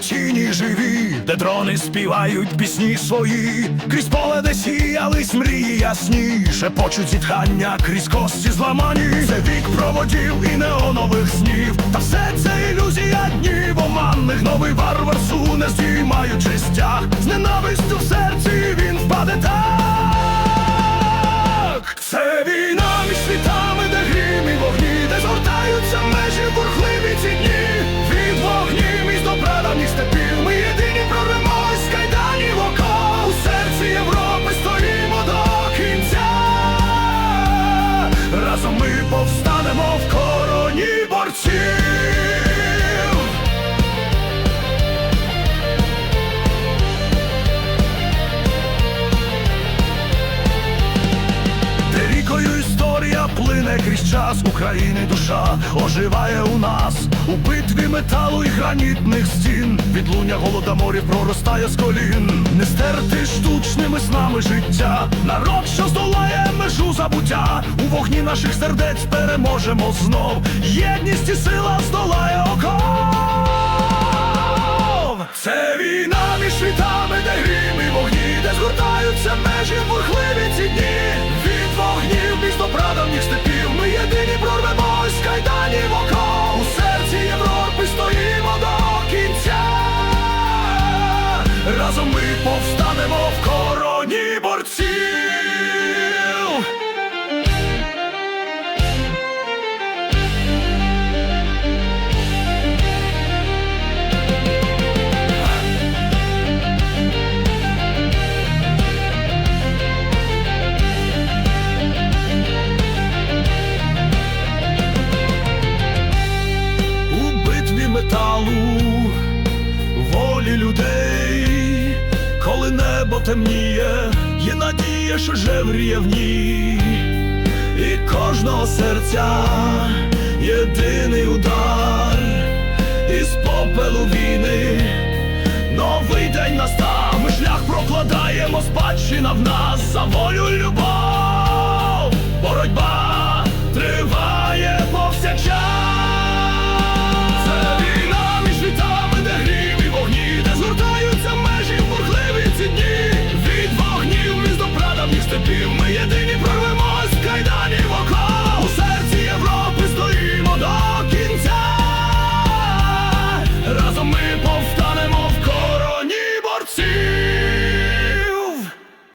тіні живі, де дрони співають пісні свої, крізь поле, де сіялись мрії ясні, шепочуть зітхання крізь кості зламані. Це вік проводів і неонових снів. Та все це ілюзія днів оманних. Новий варвар суне, здіймаючи стяг. З ненавистю в серці він впаде Разом ми повстанемо в короні плине крізь час України душа оживає у нас у битві металу і гранітних стін. Відлуння голодоморів проростає з колін, не стерти штучними снами життя. Народ, що здолає межу забуття. У вогні наших сердець переможемо знов. Єдність і сила здолає оков. Це війна між світами, де грім і вогні, де згортаються межі бурхливі Разом ми повстанемо в короні борців. темніє, є надія, що жевріє в ній, і кожного серця єдиний удар, із попелу війни, новий день настав, ми шлях прокладаємо спадщина в нас. За волю любов, боротьба триває.